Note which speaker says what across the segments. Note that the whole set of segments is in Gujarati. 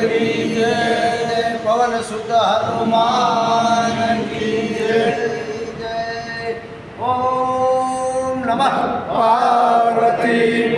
Speaker 1: કી જય પવન સુત હનુમાન કી જય ઓમ નમઃ
Speaker 2: પાર્વતી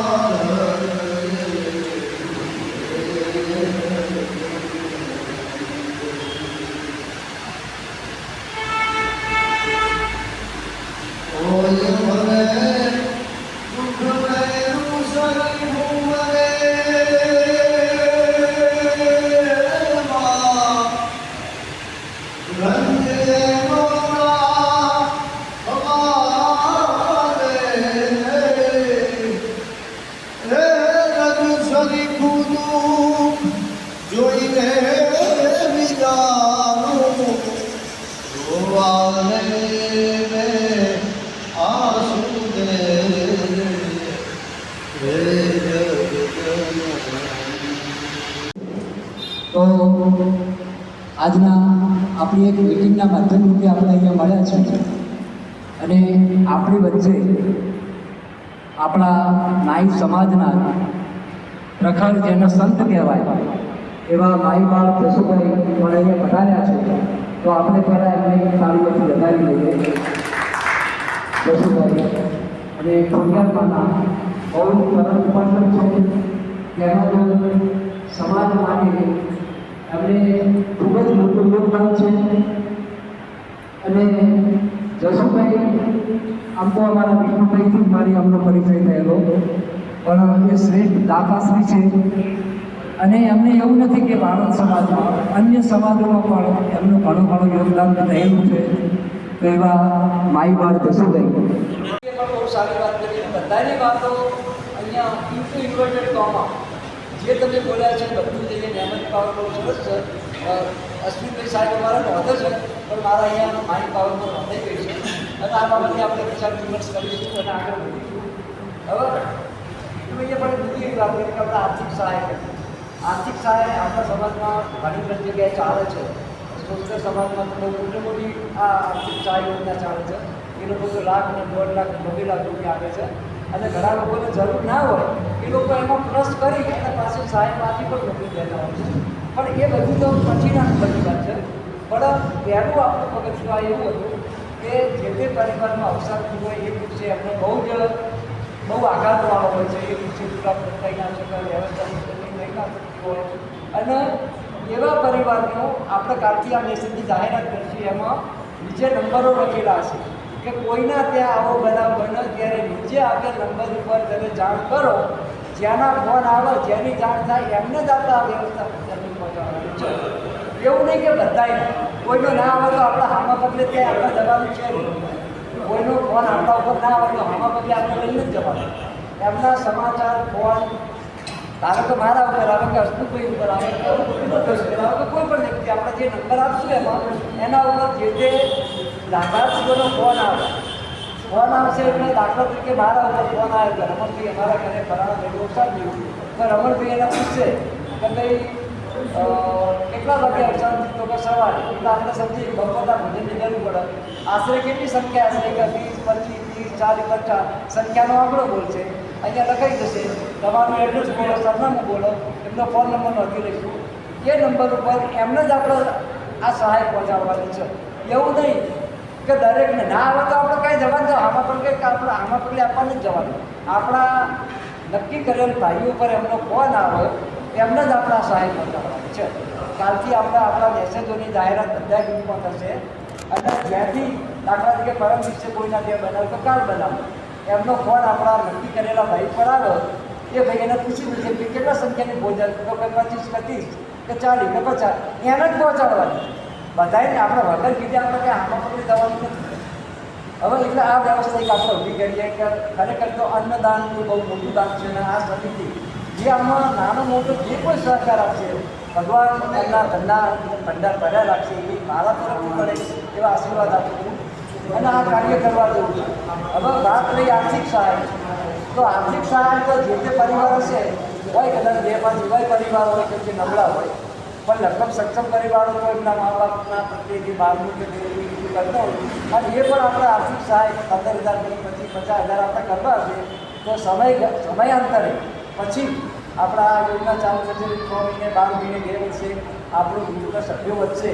Speaker 1: Lord.
Speaker 3: તો આજના આપણી એક મિટિંગના માધ્યમ રૂપે આપણે અહીંયા મળ્યા છે. અને આપણી વચ્ચે આપણા નાઈ સમાજના પ્રખર જેને સંત કહેવાય, એવા માઈ બાળ જસુભાઈ પણ અહીંયા પધાર્યા છે. તો આપણે પહેલાં એમને તાળીઓથી વધારી લઈએ જસુભાઈ અને ખોડિયારમાંના બહુ સરળ ઉપાસક છે. તેમજ સમાજ માટે એમને ખૂબ જ મોટું યોગદાન છે. અને જશુભાઈ આમ તો અમારા વિષ્ણુભાઈથી મારી અમનો પરિચય થયેલો. પણ એ શ્રેષ્ઠ દાતાશ્રી છે, અને એમને એવું નથી કે ભારત સમાજમાં, અન્ય સમાજોમાં પણ એમનું ઘણું ઘણું યોગદાન રહેલું છે. તો એવા માઈ બાળ જસુભાઈ.
Speaker 4: એ પણ બહુ સારી વાત કરી. બધાની વાતો અહીંયા ઇન્વર્ટેડ કોમાં જે તમે બોલ્યા છે, બધું જ અહીંયા મહેનત પાવર બહુ સરસ છે. અશ્વિનભાઈ સાહેબ અમારા નોંધે છે, પણ મારા અહીંયા માઇન્ડ પાવર પર નોંધાઈ ગઈ છે. અને આ બાબતે આપણે વિચાર વિમર્શ કરીશું અને આગળ વધીશું. હવે અહીંયા પણ બીજી એક વાત કરી કે આપણે આર્થિક સહાય આર્થિક સહાય આપણા સમાજમાં ઘણી બધી જગ્યાએ ચાલે છે. સોશિયલ સમાજમાં તો મોટી મોટી આ આર્થિક સહાય યોજના ચાલે છે. એ લોકો તો લાખ અને દોઢ લાખ બબે લાખ રૂપિયા આપે છે. અને ઘણા લોકોને જરૂર ના હોય, એ લોકો એમાં ટ્રસ્ટ કરી અને પાછું સાહેબમાંથી પણ મોકલી દેતા હોય છે. પણ એ બધું તો પછીના બધી વાત છે. પણ પહેલું આપણું પગથિયું આ એવું હતું કે જે તે પરિવારમાં અવસાન હોય એ દિવસે એમને બહુ જ, બહુ આઘાતવાળો હોય છે. એ દિવસે પૂરા થઈ ના શકે વ્યવસ્થા નહીં ના શકતી હોય અને એવા પરિવારનો આપણે કાલથી આ મેસેજની જાહેરાત કરશું, એમાં બીજે નંબરો લખેલા હશે. કે કોઈના ત્યાં આવો બધા બને ત્યારે નીચે આપેલ નંબર ઉપર તમે જાણ કરો. જ્યાંના ફોન આવે, જેની જાણ થાય, એમને જ આપણે વ્યવસ્થા છે એવું નહીં કે બધાય કોઈનો ના આવે તો આપણા હામા પગલે ત્યાં આપણે જવાનું છે કોઈનો ફોન આપણા ઉપર ના આવે તો હામા પગલે આપણે લઈને જ જવાનું. એમના સમાચાર, ફોન, ધારો કે મારા ઉપર આવે કે અમુક ઉપર આવે કે કોઈ પણ વ્યક્તિ, આપણે જે નંબર આપશું એમાં, એના ઉપર જે તે લાભાર્થીઓનો ફોન આવે. ફોન આવશે એટલે દાખલા તરીકે મારા ઉપર ફોન આવે કે રમણભાઈ અમારા ઘરે ફલાણા ભાઈ ઓછા થયું તો રમણભાઈ એને પૂછશે કે ભાઈ કેટલા વાગે અવસાન થયું તો સવારે? એટલે આપણે સમજી બપોરના ભોજનની જરૂર પડે. આશરે કેટલી સંખ્યા હશે? કે વીસ પચીસ, ત્રીસ, ચાલીસ, પચાસ. સંખ્યાનો આંકડો બોલશે. અહીંયા લખાઈ જશે, તમારું એડ્રેસ બોલો, સરનામું બોલો. એમનો ફોન નંબર નોંધી લઈશું. એ નંબર ઉપર એમને જ આપણે આ સહાય પહોંચાડવાની છે. એવું નહીં. કે દરેકને ના આવે તો આપણે કાંઈ જવાનું આમાં પણ કંઈક આપણે આમાં પગલે આપવાનું જ જવાનું. આપણા નક્કી કરેલ ભાઈઓ પર એમનો ફોન આવે, એમને જ આપણા સહાય કરવાની છે. કાલથી આપણે આપણા મેસેજોની જાહેરાત બધા ગ્રુપમાં થશે. અને જ્યાંથી દાખલા તરીકે પરમ દિવસે કોઈના ત્યાં બનાવ તો કાલ બનાવો. એમનો ફોન આપણા નક્કી કરેલા ભાઈ પર આવે એ ભાઈ એને પૂછી પૂછે કે કેટલા સંખ્યાની ભોજન? તો કે પચીસ કે ત્રીસ કે ચાલીસ, કે પચાસ. એને જ પહોંચાડવાની. બધાને આપણે વગર કીધે આપણે કે આમાં પકડી જવાનું નથી. હવે એટલે આ વ્યવસ્થા એક આપણે ઊભી કરીએ કે ખરેખર તો અન્નદાન એ બહુ મોટું દાન છે અને આ સમિતિ જે આમાં નાનો મોટો જે કોઈ સહકાર આપશે ભગવાન એમના ધંધા ભંડાર ભર્યા રાખશે એવી મારા તરફથી મળે એવા આશીર્વાદ આપું અને આ કાર્ય કરવા જેવું છે. હવે વાત રહી આર્થિક સહાય તો આર્થિક સહાય તો જે તે પરિવાર હશે હોય કદાચ બે પાંચ એવા પરિવાર હોય કે જે નબળા હોય પણ લગભગ સક્ષમ પરિવારો એમના મા બાપના પ્રત્યેથી બારમું કે તેરમું બીજું કરતા અને એ પણ આપણે આર્થિક સહાય પંદર હજાર વીસ પચીસ, પચાસ હજાર આપણે કરવા હશે તો સમય સમયાંતરે પછી આપણા આ યોજના ચાલુ થશે, છ મહિને, બાર મહિને, બે વર્ષે આપણું ગ્રુપના સભ્યો વધશે.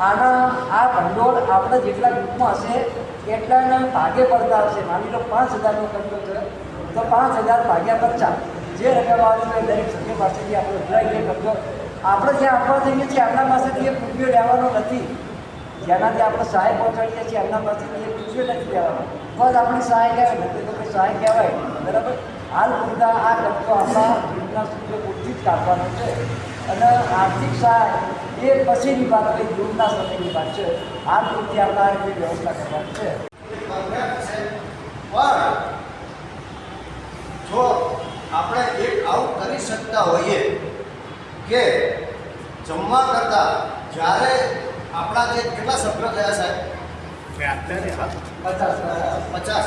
Speaker 4: આના, આ ભંડોળ આપણે જેટલા ગ્રુપમાં હશે, એટલાના ભાગે પડતા હશે. માની લો પાંચ હજારનો ખર્ચો છે, તો પાંચ હજાર ભાગ્યા પચાસ જે રકમ આવે દરેક સભ્ય પાસેથી આપણે લે ખર્ચો આપણે જ્યાં આપવા જઈએ છીએ આપણા પાસેથી એ રૂપિયો લેવાનો નથી. જેનાથી આપણે સહાય પહોંચાડીએ છીએ, એમના પાસેથી એ રૂપિયો નથી લેવાનો. બસ આપણી સહાય કહેવાય નથી તો કોઈ સહાય કહેવાય બરાબર? હાલ પૂરતા આ ખર્ચો આપણા જીવના સભ્યો પૂરતી જ કાપવાનો છે. અને આર્થિક સહાય એ પછીની વાત કઈ દૂરના સમયની વાત છે. હાલ પૂરતી આપણા આ વ્યવસ્થા કરવાની છે.
Speaker 1: જો આપણે એક આવું કરી શકતા હોઈએ કે જમવા કરતા જ્યારે આપણા જે કેટલા સભ્યો થયા સાહેબ?
Speaker 4: પચાસ
Speaker 1: પચાસ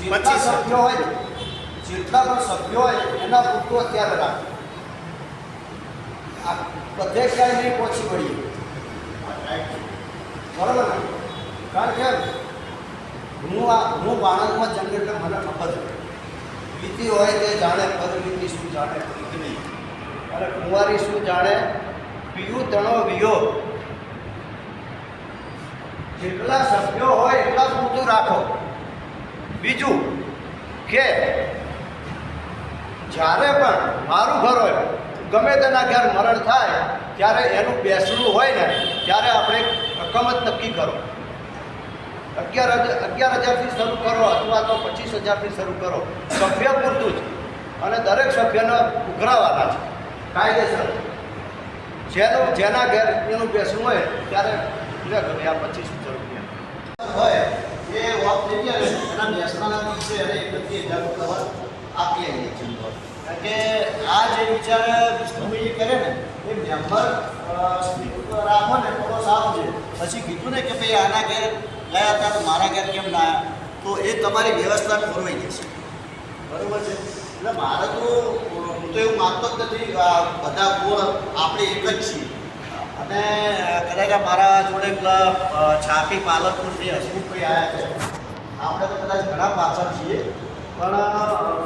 Speaker 1: જેટલા સભ્યો હોય જેટલા પણ સભ્યો હોય એના પૂરતું અત્યારે રાખો. આ બધે ક્યાંય નહીં પહોંચી વળીએ બરાબર ને? કારણ કે હું આ હું બાણંદમાં જન્મ એટલે મને ખબર છે. હોય તે જાણે પદ પરવીતી શું જાણે પ્રીતિ નહીં. અને કુંવારી શું જાણે? પીયું તણો વિયો. જેટલા સભ્યો હોય એટલા પૂરતું રાખો. બીજું કે જ્યારે પણ મારું ઘર હોય, ગમે તેના ઘેર મરણ થાય, ત્યારે એનું બેસણું હોય ને, ત્યારે આપણે રકમ જ નક્કી કરો. અગિયાર હજાર અગિયાર હજારથી શરૂ કરો અથવા તો પચીસ હજારથી શરૂ કરો. સભ્ય પૂરતું જ. અને દરેક સભ્યને ઉઘરાવાના છે. કાયદેસર. જેનું, જેના ઘેર એનું બેસવું હોય ત્યારે લે ગમે આ પચીસ હજાર રૂપિયા. હોય, એ વોક થઈ ગયા એના બેસવાના દિવસે અને એકત્રીસ હજાર કવર આપીએ છીએ. કારણ કે આ જે વિચાર વિષ્ણુભાઈએ કરે ને, એ મેમ્બર રાખો ને, થોડો સારો છે. પછી કીધું ને કે ભાઈ આના ઘેર ગયા હતા તો મારા ઘેર કેમ ના તો એ તમારી વ્યવસ્થા ખોરવાઈ જશે. બરાબર છે? એટલે મારે તો હું તો એવું માનતો જ નથી બધા ગોળ આપણે એક જ છીએ. અને કદાચ મારા જોડે છાપી પાલનપુરથી હસમુખભાઈ આવ્યા છે, આપણે તો કદાચ ઘણા પાછળ છીએ, પણ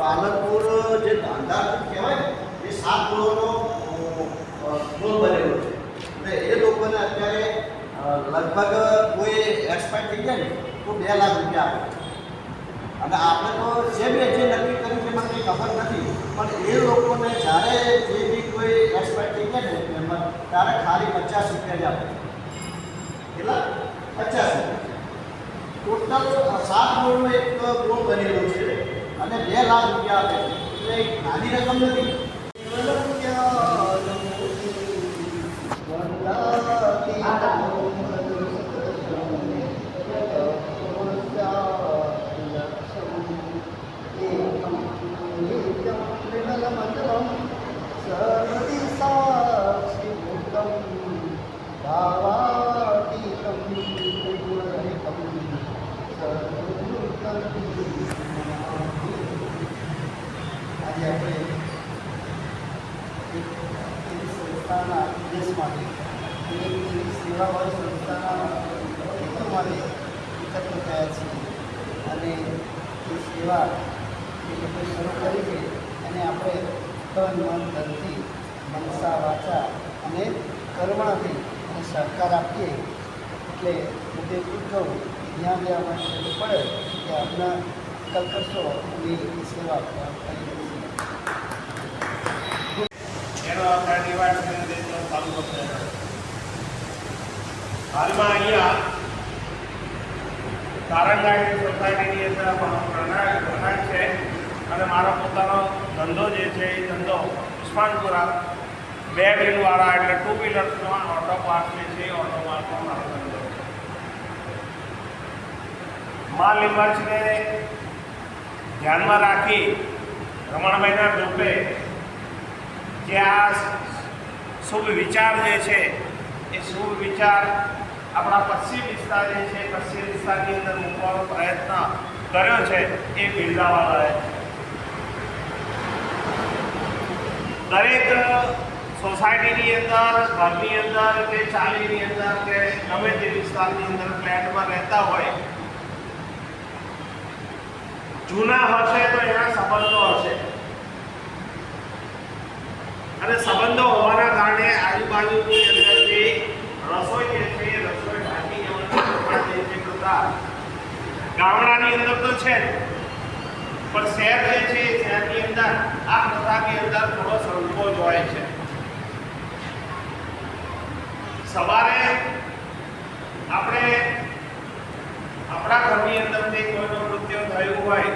Speaker 1: પાલનપુર જે ધાંધા કહેવાય ને, એ સાત ગોળોનો ગોળ બનેલો છે. એટલે એ લોકોને અત્યારે લગભગ કોઈ એક્સપાયર થઈ જાય ને, તો બે લાખ રૂપિયા આપે. અને આપણે તો જે બે જે નક્કી કર્યું છે મને ખબર નથી. પણ એ લોકોને જ્યારે જે બી કોઈ એક્સપાયર થઈ ગયા ને મેમ્બર ત્યારે ખાલી પચાસ રૂપિયા જ આપે કેટલા? પચાસ ટોટલ સાત કરોડનો એક લોન બનેલો છે અને બે લાખ રૂપિયા આપે એટલે એક નાની રકમ નથી. આજે આપણે સંસ્થાના ઉદ્દેશ માટે સેવાભાવી સંસ્થાના હેતુ માટે એકત્ર થયા છીએ અને એ સેવા એ લોકોએ શરૂ કરી છે અને આપણે તન, મન, ધનથી મનસા, વાચા અને કર્મણાથી અને સહકાર આપીએ એટલે હું તે એટલું કહું જ્યાં બી આપણે જરૂર પડે કે આપણા કલ
Speaker 5: એની સેવા હાલમાં અહીંયા તારંગાણી સોસાયટીની અંદર પ્રણાય છે અને મારો પોતાનો ધંધો જે છે એ ધંધો ઉસ્માનપુરા બે વ્હીલવાળા એટલે ટુ વ્હીલર્સમાં ઓટો જે છે ઓટો પાર્કમાં મારો ધંધો. છે મા ધ્યાનમાં રાખી રમણભાઈના ગ્રુપે જે આ શુભ વિચાર જે છે, એ શુભ વિચાર આપણા પશ્ચિમ વિસ્તાર જે છે, પશ્ચિમ વિસ્તારની અંદર મૂકવાનો પ્રયત્ન કર્યો છે, એ બિરદાવાળાએ દરેક સોસાયટીની અંદર, ઘરની અંદર કે ચાલીની અંદર કે ગમે તે વિસ્તારની અંદર ફ્લેટમાં રહેતા હોય, જૂના હશે તો એના સંબંધો હશે અને સંબંધો હોવાના કારણે આજુબાજુની અંદર જે રસોઈ જે છે રસોઈ ઢાંકી જવાના જે કરતા ગામડાની અંદર તો છે. પણ શહેર જે છે, શહેરની અંદર આ પ્રથાની અંદર થોડો સંકોચ હોય છે સવારે આપણે આપણા ઘરની અંદરથી કોઈનું મૃત્યુ થયું હોય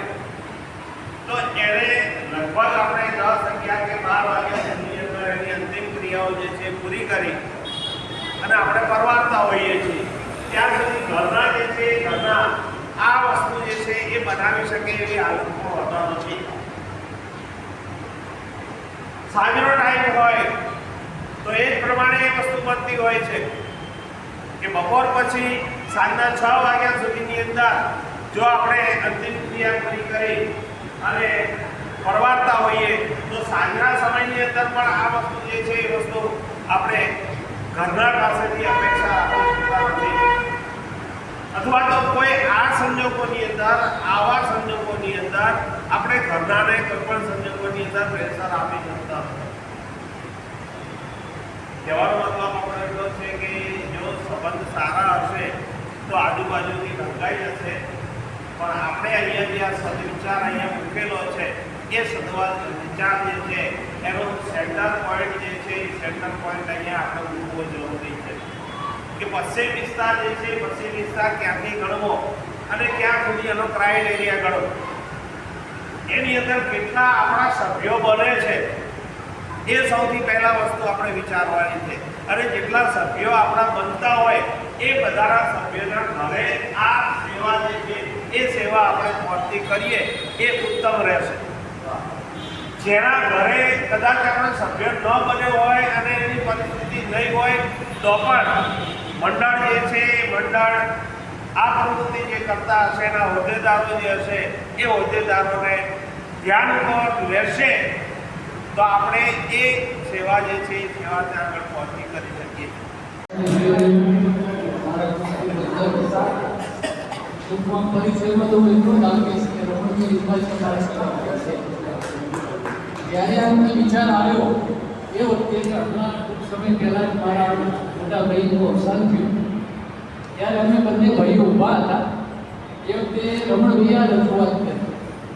Speaker 5: તો એને લગભગ આપણે દસ અગિયાર કે બાર વાગ્યા સુધીની અંદર એની અંતિમ ક્રિયાઓ જે છે એ પૂરી કરી અને આપણે પરવારતા હોઈએ છીએ ત્યાં સુધી ઘરના જે છે એ ઘરના આ વસ્તુ જે છે એ બનાવી શકે એવી હાલતમાં હોતા નથી સાંજનો ટાઈમ હોય તો એ જ પ્રમાણે એ વસ્તુ બનતી હોય છે કે બપોર પછી સાંજના છ વાગ્યા સુધીની અંદર જો આપણે અંતિમ ક્રિયા પૂરી કરી અને પરવારતા હોઈએ તો સાંજના સમયની અંદર પણ આ વસ્તુ જે છે એ વસ્તુ આપણે ઘરના પાસેથી અપેક્ષા અથવા તો કોઈ આ સંજોગોની અંદર, આવા સંજોગોની અંદર, આપણે ઘરનાને કોઈ પણ સંજોગોની અંદર પ્રેશર આપી શકતા કહેવાનો મતલબ આપણો એટલો છે કે જો સંબંધ સારા હશે, તો આજુબાજુથી ઢંકાઈ જશે. પણ આપણે અહીંયા જે આ સદવિચાર અહીંયા મૂકેલો છે, એ સદવા વિચાર જે છે, એનો સેન્ટર પોઈન્ટ જે સેન્ટર પોઈન્ટ અહીંયા આપણે મૂકવો જરૂરી છે કે પશ્ચિમ વિસ્તાર જે છે, પશ્ચિમ વિસ્તાર ક્યાંથી ગણવો અને ક્યાં સુધી એનો ક્રાઇટેરિયા ગણવો એની અંદર કેટલા આપણા સભ્યો બને છે, એ સૌથી પહેલા વસ્તુ આપણે વિચારવાની છે. અને જેટલા સભ્યો આપણા બનતા હોય, એ બધાના સભ્યોના ઘરે આ સેવા જે છે, એ સેવા આપણે પહોંચતી કરીએ, એ ઉત્તમ રહેશે. જેના ઘરે કદાચ આપણે સભ્ય ન બન્યો હોય અને એની પરિસ્થિતિ નહીં હોય, તો પણ મંડળ જે છે મંડળ આ પ્રવૃત્તિ જે કરતા હશે, એના હોદ્દેદારો જે હશે, એ હોદ્દેદારોને ધ્યાન લેશે, તો આપણે એ સેવા જે છે, એ સેવા ત્યાં આગળ પહોંચી કરી શકીએ.
Speaker 6: પરિચયમાં તો એટલું લાગીશ કે રમણજી વિભાગ તમારે સમજાવવા છે જ્યારે આ વિચાર આવ્યો, એ વખતે કે હમણાં ટૂંક સમય પહેલાં જ મારા મોટા ભાઈનું અવસાન થયું. ત્યારે અમે બંને ભાઈઓ ઊભા હતા. એ વખતે રમણ ભૈયા રજૂઆત કરી,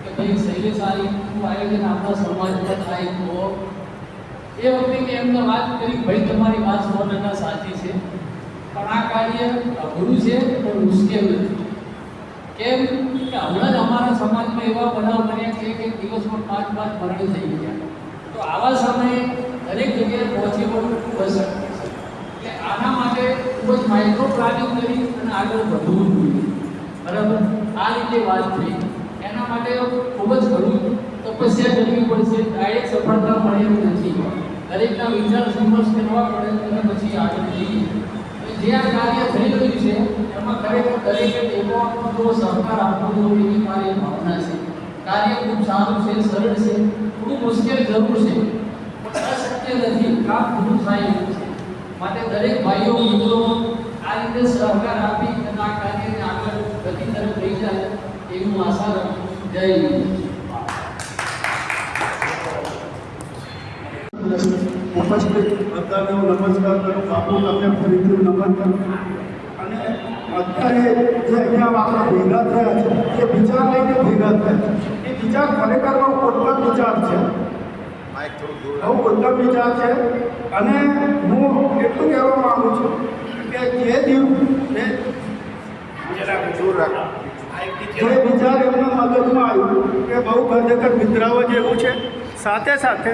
Speaker 6: કે ભાઈ શૈલેષ, આ રીતનું આયોજન આપણા સમાજમાં થાય તો. એ વખતે મેં એમને વાત કરી, ભાઈ, તમારી વાત સો ટકા સાચી છે, પણ આ કાર્ય અઘરું છે, પણ મુશ્કેલ નથી. કેમ? કે હમણાં જ અમારા સમાજમાં એવા બનાવ બન્યા છે કે દિવસમાં પાંચ પાંચ મરણ થઈ ગયા. તો આવા સમયે દરેક જગ્યાએ પહોંચી વળવું ખૂબ છે. એટલે આના માટે ખૂબ જ માઇક્રો અને આગળ વધવું જોઈએ. બરાબર? આ રીતે વાત થઈ. એના માટે ખૂબ જ ઘણું તપસ્યા કરવી પડશે. ડાયરેક્ટ સફળતા મળે એમ નથી. દરેકના વિચાર વિમર્શ કરવા પડે અને પછી આગળ જઈએ. જે કાર્ય થઈ રહ્યું છે, એમાં ખરેખર દરેકે ટેકો સહકાર આપવો એવી મારી ભાવના કાર્ય ખૂબ સારું છે, સરળ છે, થોડું મુશ્કેલ જરૂર છે, પણ નથી. કામ પૂરું થાય છે. માટે દરેક ભાઈઓ, મિત્રો, આ રીતે સહકાર આપી અને આ કાર્યને આગળ ગતિ તરફ લઈ જાય એવી હું આશા રાખું જય
Speaker 7: ઉપસ્થિત બધાને હું નમસ્કાર કરું બાપુ તમને ફરીથી નમન કરું અને અત્યારે જે અહીંયા આપણે ભેગા થયા છે એ વિચાર લઈને ભેગા થયા છે. એ વિચાર ખરેખર બહુ ઉત્તમ વિચાર છે? બહુ ઉત્તમ વિચાર છે. અને હું એટલું કહેવા માગું છું કે જે
Speaker 8: દૂર
Speaker 7: જે વિચાર એમના મગજમાં આવ્યું કે બહુ ખરેખર મિત્રાઓ જેવું છે. સાથે સાથે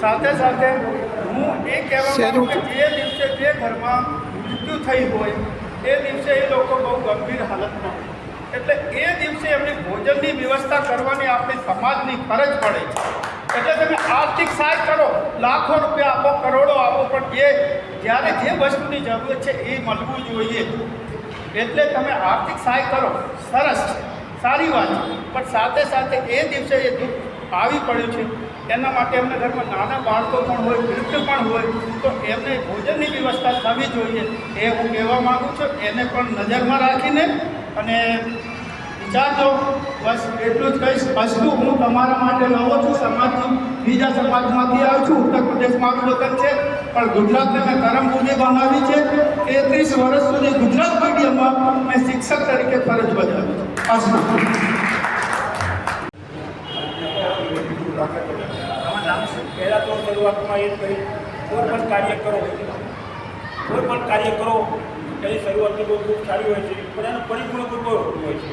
Speaker 7: સાથે સાથે હું એ કહેવા માંગુ કે જે દિવસે જે ઘરમાં મૃત્યુ થઈ હોય એ દિવસે એ લોકો બહુ ગંભીર હાલતમાં એટલે એ દિવસે એમની ભોજનની વ્યવસ્થા કરવાની આપણી સમાજની ફરજ પડે છે. એટલે તમે આર્થિક સહાય કરો લાખો રૂપિયા આપો કરોડો આપો પણ એ જ્યારે જે વસ્તુની જરૂરત છે એ મળવું જોઈએ. એટલે તમે આર્થિક સહાય કરો. સરસ છે. સારી વાત છે. પણ સાથે સાથે એ દિવસે એ દુઃખ આવી પડ્યું છે. એના માટે એમના ઘરમાં નાના બાળકો પણ હોય, વૃદ્ધ પણ હોય, તો એમને ભોજનની વ્યવસ્થા થવી જોઈએ. એ હું કહેવા માગું છું, એને પણ નજરમાં રાખીને અને વિચારજો બસ એટલું જ કહીશ. વસ્તુ હું તમારા માટે લઉં છું સમાજથી. બીજા સમાજમાંથી આવ્યો છું. ઉત્તર પ્રદેશ મારું વતન છે, પણ ગુજરાતને મેં કરમભૂમિ બનાવી છે તેત્રીસ વર્ષ સુધી ગુજરાત મીડિયમમાં મેં શિક્ષક તરીકે ફરજ બજાવી છે.
Speaker 9: પહેલાં તો શરૂઆતમાં એ કહી, કોઈ પણ કાર્ય કરો, કોઈ પણ કાર્ય કરો, એની શરૂઆત બહુ ખૂબ સારી હોય છે, પણ એનું પરિપૂર્ણ કરતો હોતું હોય છે.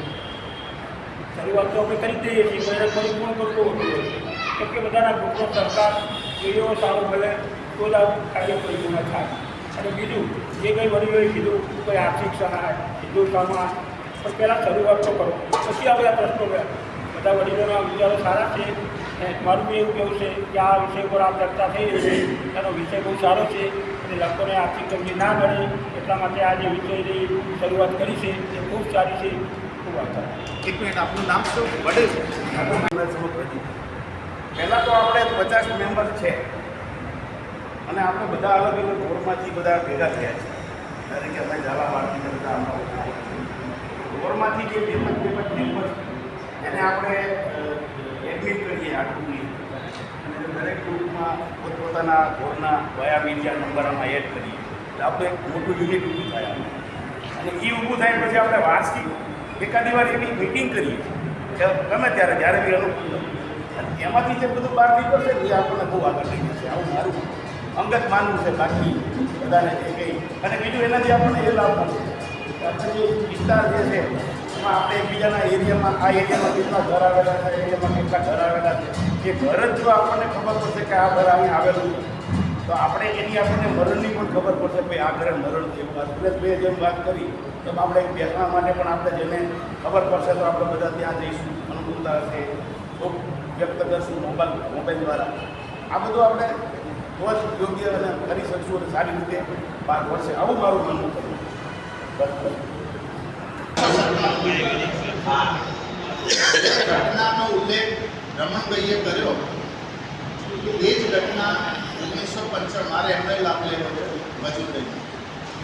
Speaker 9: શરૂઆત તો આપણે કરી દઈએ છીએ, પણ એને પરિપૂર્ણ કરતો હોતું હોય છે. કે બધાના ગ્રુપનો સરકાર એવો સારો મળે તો જ આ કાર્ય પરિપૂર્ણ થાય. અને બીજું, જે કંઈ વડીલોએ કીધું, કોઈ આર્થિક સહાય કીધું સામાન પણ પહેલાં શરૂઆત તો કરો, પછી આપણે આ પ્રશ્નો બધા વડીલોના વિચારો સારા છે મારું બી એવું કહેવું છે કે આ વિષય પર આ ચર્ચા થઈ રહી છે. એનો વિષય બહુ સારો છે અને લોકોને આર્થિક તંગી ના મળે એટલા માટે આ જે વિષયની શરૂઆત કરી છે એ ખૂબ સારી છે. ખૂબ આભાર.
Speaker 10: એક મિનિટ, આપનું નામ શું? વડે પહેલાં તો આપણે પચાસ મેમ્બર છે. અને આપણે બધા અલગ અલગ ઘોરમાંથી બધા ભેગા થયા છે. દરેકે અમે ઝાલાવાડથી ને બધા અમારા બોર્ડમાંથી જે પેપર પેપર મેમ્બર એને આપણે એડમિટ કરીએ આ ગ્રુપની અને દરેક ગ્રુપમાં પોતપોતાના ઘોરના વયા મીડિયા નંબર આમાં એડ કરીએ. એટલે આપણે એક મોટું યુનિટ ઊભું થાય અને એ ઊભું થાય પછી આપણે વાર્ષિક એકાદી વાર એની મિટિંગ કરીએ. ગમે ત્યારે, જ્યારે બી અનુકૂળ અને એમાંથી જે બધું બહાર નીકળશે એ આપણને બહુ આગળ લઈ જશે. આવું મારું અંગત માનવું છે. બાકી બધાને જે કંઈ અને બીજું એનાથી આપણને એ લાભ મળશે આપણે જે વિસ્તાર જે છે એમાં આપણે એકબીજાના એરિયામાં, આ એરિયામાં કેટલા ઘર આવેલા છે એરિયામાં કેટલા ઘર આવેલા છે. એ ઘર જ જો આપણને ખબર પડશે કે આ ઘર અહીં આવેલું છે. તો આપણે એની આપણને મરણની પણ ખબર પડશે કે આ ઘરે મરણ છે. બે જેમ વાત કરી, તો આપણે બેસવા માટે પણ આપણે જેને ખબર પડશે તો આપણે બધા ત્યાં જઈશું, અનુકૂળતા હશે. શોખ વ્યક્ત કરશું મોબાઈલ મોબાઈલ દ્વારા. આ બધું આપણે બહુ જ યોગ્ય અને કરી શકશું અને સારી રીતે બહાર પડશે. આવું મારું માનવું છે. બસ બસ.
Speaker 11: ઘટનાનો ઉલ્લેખ રમણભાઈએ કર્યો. એ જ ઘટના ઓગણીસો પંચાવન મારે એમને લાભ લેવો વજુભાઈ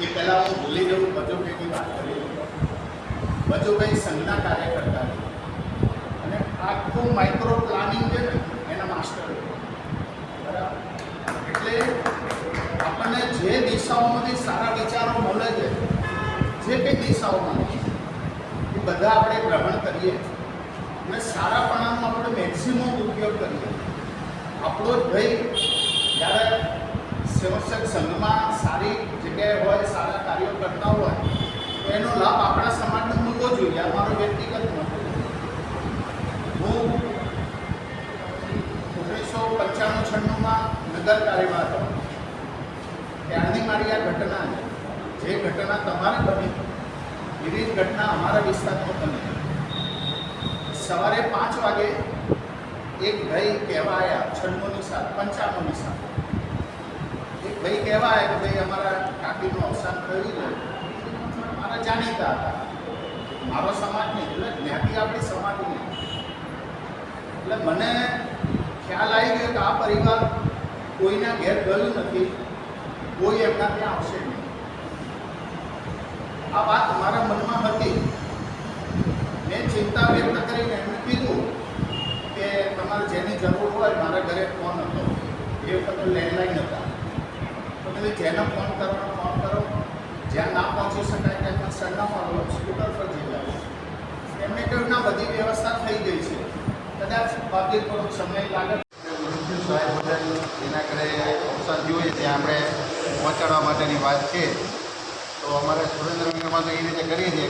Speaker 11: એ પહેલાં હું ભૂલી જવું વજુભાઈની વાત કરી વજુભાઈ સંઘના કાર્યકર્તા અને આખું માઇક્રો પ્લાનિંગ છે ને, એના માસ્ટર બરાબર? એટલે આપણને જે દિશાઓમાંથી સારા વિચારો મળે છે, જે કંઈ દિશાઓમાંથી બધા આપણે ગ્રહણ કરીએ. અને સારાપણાનો આપણે મેક્સિમમ ઉપયોગ કરીએ. આપણો જ ભાઈ જ્યારે સેવસક સંઘમાં સારી જગ્યાએ હોય, સારા કાર્યો કરતા હોય, તો એનો લાભ આપણા સમાજને મળવો જોઈએ. અમારો વ્યક્તિગત મત હું ઓગણીસો પંચાણું છન્નુંમાં નગર કાર્યમાં હતો. ત્યારની મારી આ ઘટના જે ઘટના તમારે બની એવી જ ઘટના અમારા વિસ્તારમાં બની. સવારે પાંચ વાગે એક ભાઈ કહેવા આવ્યા છન્નુની સાત પંચાણુંની સાત એક
Speaker 12: ભાઈ કહેવાય કે ભાઈ અમારા કાકીનું અવસાન થયું છે. મારા જાણીતા હતા. મારો સમાજ નહીં, એટલે જ્ઞાતિ આપણી સમાજ નહીં એટલે મને ખ્યાલ આવી ગયો કે આ પરિવાર કોઈના ઘેર ગયું નથી, કોઈ એમના ત્યાં આવશે નહીં. આ વાત મારા મનમાં હતી. મેં ચિંતા વ્યક્ત કરીને એમને કીધું કે તમારે જેની જરૂર હોય મારા ઘરે ફોન હતો. એ વખતે લેન્ડલાઈન હતા. તો તમે જેને ફોન કરવાનો ફોન કરો. જ્યાં ના પહોંચી શકાય ત્યાં સરનામા સ્કૂટર પર જઈ જાય એમને કહ્યું, ના, બધી વ્યવસ્થા થઈ ગઈ છે. કદાચ બાકી થોડોક સમય લાગે.
Speaker 11: સાહેબ, એના ઘરે થયું હોય ત્યાં આપણે પહોંચાડવા માટેની વાત છે. તો અમારે સુરેન્દ્રનગરમાં તો એ રીતે કરીએ છીએ.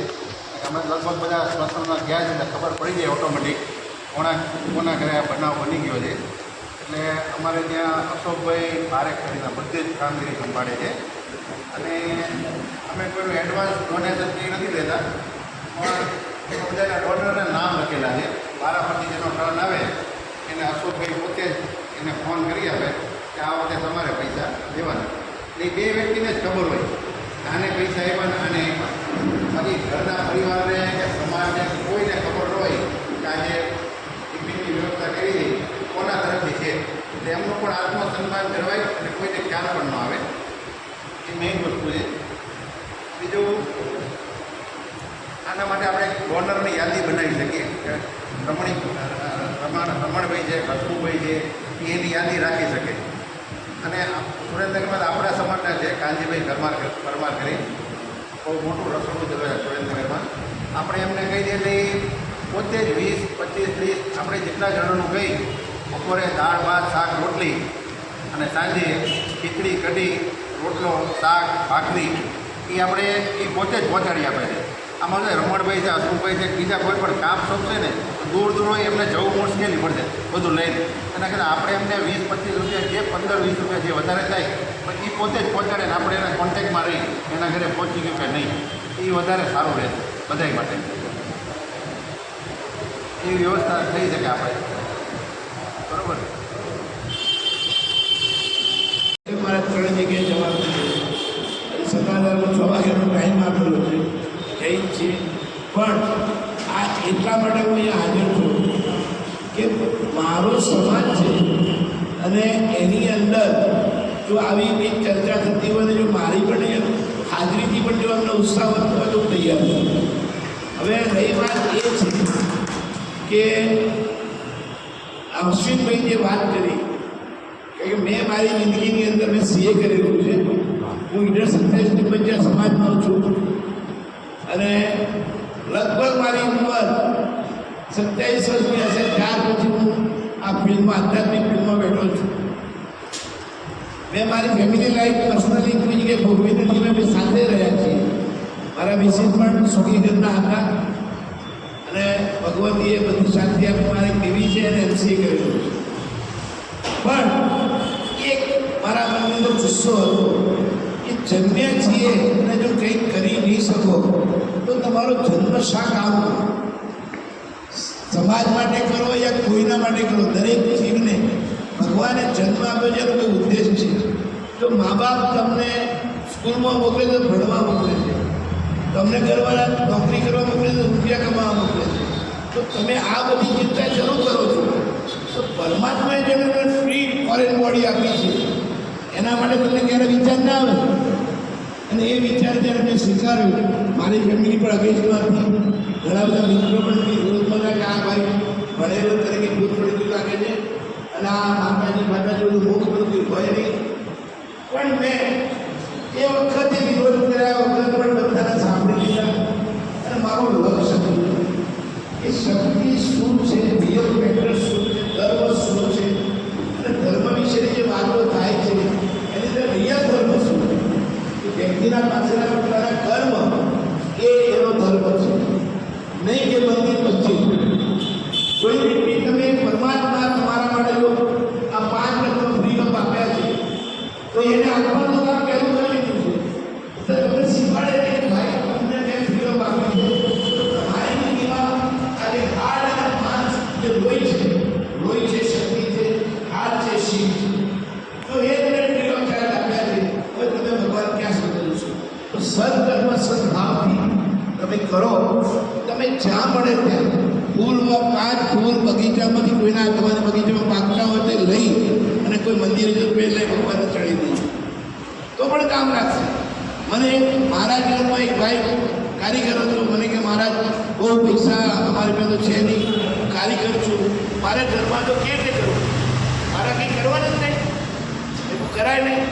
Speaker 11: અમે લગભગ બધા સ્મશાનમાં ગયા છે ખબર પડી જાય ઓટોમેટિક કોણા કોના ઘરે આ બનાવ બની ગયો છે. એટલે અમારે ત્યાં અશોકભાઈ ભારે કરીને બધી જ કામગીરી સંભાળે છે. અને અમે કોઈનું એડવાન્સ ડોનેશન કંઈ નથી લેતા, પણ બધાના ડોનરના નામ લખેલા છે. બારાફરથી જેનો ટર્ન આવે, એને અશોકભાઈ પોતે જ એને ફોન કરી આપે કે આ વખતે તમારે પૈસા દેવાના એ બે વ્યક્તિને જ ખબર હોય. આને પૈસા આવ્યા અને બાકી ઘરના પરિવારને કે સમાજને કોઈને ખબર ન હોય કે આજે ટિફિનની વ્યવસ્થા કરી છે કોના તરફથી છે? એટલે એમનું પણ આત્મસન્માન જળવાય અને કોઈને ખ્યાલ પણ ન આવે. એ મેઇન વસ્તુ છે. બીજું, આના માટે આપણે ડોનરની યાદી બનાવી શકીએ. કે રમણી રમણ, રમણભાઈ છે ખસબુભાઈ છે, એની યાદી રાખી શકે. અને સુરેન્દ્રનગરમાં આપણા સમાજના છે, કાનજીભાઈ પરમાર પરમાર કરી. બહુ મોટું રસોડું છે સુરેન્દ્રનગરમાં. આપણે એમને કહી દઈએ એટલે પોતે જ વીસ, પચીસ, ત્રીસ, આપણે જેટલા જણાનું કહી, બપોરે દાળ, ભાત, શાક, રોટલી અને સાંજે ખીચડી, કઢી, રોટલો, શાક, ભાખરી એ આપણે એ પોતે જ પહોંચાડી આપે છે. આમાં રમણભાઈ છે, અશોકભાઈ છે, બીજા કોઈ પણ કામ સોંપશે ને દૂર દૂર હોય એમને જવું મુશ્કેલી પડશે બધું લઈને. એના કરતાં આપણે એમને વીસ, પચીસ રૂપિયા જે પંદર, વીસ રૂપિયા જે વધારે થાય પણ એ પોતે જ પહોંચાડે ને આપણે એના કોન્ટેક્ટમાં રહી એના ઘરે પહોંચી ગયું કે નહીં. એ વધારે સારું રહેશે બધાય માટે. એ વ્યવસ્થા થઈ શકે આપણે. બરાબર?
Speaker 13: મારે ત્રણ જગ્યાએ જવાનું છે. સત્તાધારમાં છ વાગ્યાનો ટાઈમ આપેલો છે. જઈ છે. પણ એટલા માટે હું અહીંયા હાજર છું કે મારો સમાજ છે અને એની અંદર જો આવી એક ચર્ચા થતી હોય જો મારી પણ હાજરીથી પણ જો અમને ઉત્સાહ વધતો હોય તો તૈયાર છું. હવે રહી વાત એ છે કે અશ્વિનભાઈ જે વાત કરી, કે મેં મારી જિંદગીની અંદર મેં સીએ કરેલું છે. હું ઈડર સત્યાવીસ પંચાયત સમાજમાં છું. અને લગભગ મારી ઉંમર સત્યાવીસ વર્ષની હશે, ત્યાર પછી હું આ ફિલ્ડમાં આધ્યાત્મિક ફિલ્ડમાં બેઠો છું. મેં મારી ફેમિલી લાઈફ પર્સનલી કોઈ જગ્યાએ ભોગવી નથી, અમે સાથે રહ્યા છીએ. મારા મિસિસ પણ સુખી ઘરના હતા અને ભગવતીએ બધી શાંતિ આપી, મારી કેવી છે અને એમસી કર્યું પણ એક મારા મનની અંદર ગુસ્સો હતો. કે જન્મ્યા છીએ, અને જો કંઈક કરી નહીં શકો, તો તમારો જન્મ શા કામ સમાજ માટે કરો યા કોઈના માટે કરો? દરેક જીવને ભગવાને જન્મ આપ્યો છે એનો કોઈ ઉદ્દેશ છે? જો મા બાપ તમને સ્કૂલમાં મોકલે તો ભણવા મોકલે છે, તમને ઘરવાળા નોકરી કરવા મોકલે તો રૂપિયા કમાવા મોકલે છે, તો તમે આ બધી ચિંતા શરૂ કરો છો. તો પરમાત્માએ જેને ફ્રી ફોરેન બોડી આપી છે એના માટે તમને ક્યારે વિચાર ના આવે? અને એ વિચાર જ્યારે મેં સ્વીકાર્યો, મારી ફેમિલી પણ અગેન્સ્ટમાં હતી ઘણા બધા મિત્રો પણ વિરોધમાં કે આ ભાઈ ભણેલો તરીકે ભૂત પડતું લાગે છે અને આ માતાજી માતાજી બધું મોખ બધું હોય નહીં. પણ મેં એ વખતે વિરોધ કર્યા વખત પણ બધાને સાંભળી લીધા અને મારું લક્ષ્ય હતું. એ શક્તિ શું છે રિયલ મેટર શું છે ધર્મ શું છે અને ધર્મ વિશેની જે વાતો થાય છે એની અંદર રિયલ ધર્મ શું છે કે વ્યક્તિના પાછળના પોતાના કર્મ એ એનો ધર્મ છે નહીં કે મંદિર મસ્જિદ કોઈ વ્યક્તિ તમે પરમાત્મા તમારા માટે જો આ પાંચ રત્ન ફ્રીડમ આપ્યા છે તો એને આપવાનું કામ પહેલું કરી લીધું છે તો તમને શીખવાડે છે કે ભાઈ તમને મેં ફ્રીડમ આપી છે તો તમારી જિંદગીમાં આ જે હાડ અને માંસ જે લોહી છે જ્યાં મળે ત્યાં ફૂલમાં પાંચ ફૂલ બગીચામાંથી કોઈના તમારા બગીચામાં પાકતા હોય તે લઈ અને કોઈ મંદિરે જો પેડ લઈ ભગવાનને ચડી દઈએ તો પણ કામ લાગશે મને મારા જીવનમાં એક ભાઈ કારીગર હતો. મને કે, મહારાજ, બહુ પૈસા અમારી પાસે તો છે નહીં. હું કારીગર છું. મારે ઘરમાં તો કેવી રીતે કરવું? મારા કંઈ કરવાનું જ નહીં. એવું કરાય નહીં.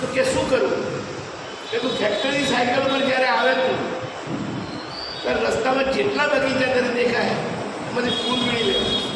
Speaker 13: તો કે, શું કરવું કે તું ફેક્ટરી સાયકલ પર જ્યારે આવે તું. ત્યારે રસ્તામાં જેટલા બગીચા તને દેખાય, એમાંથી ફૂલ વીણી લે.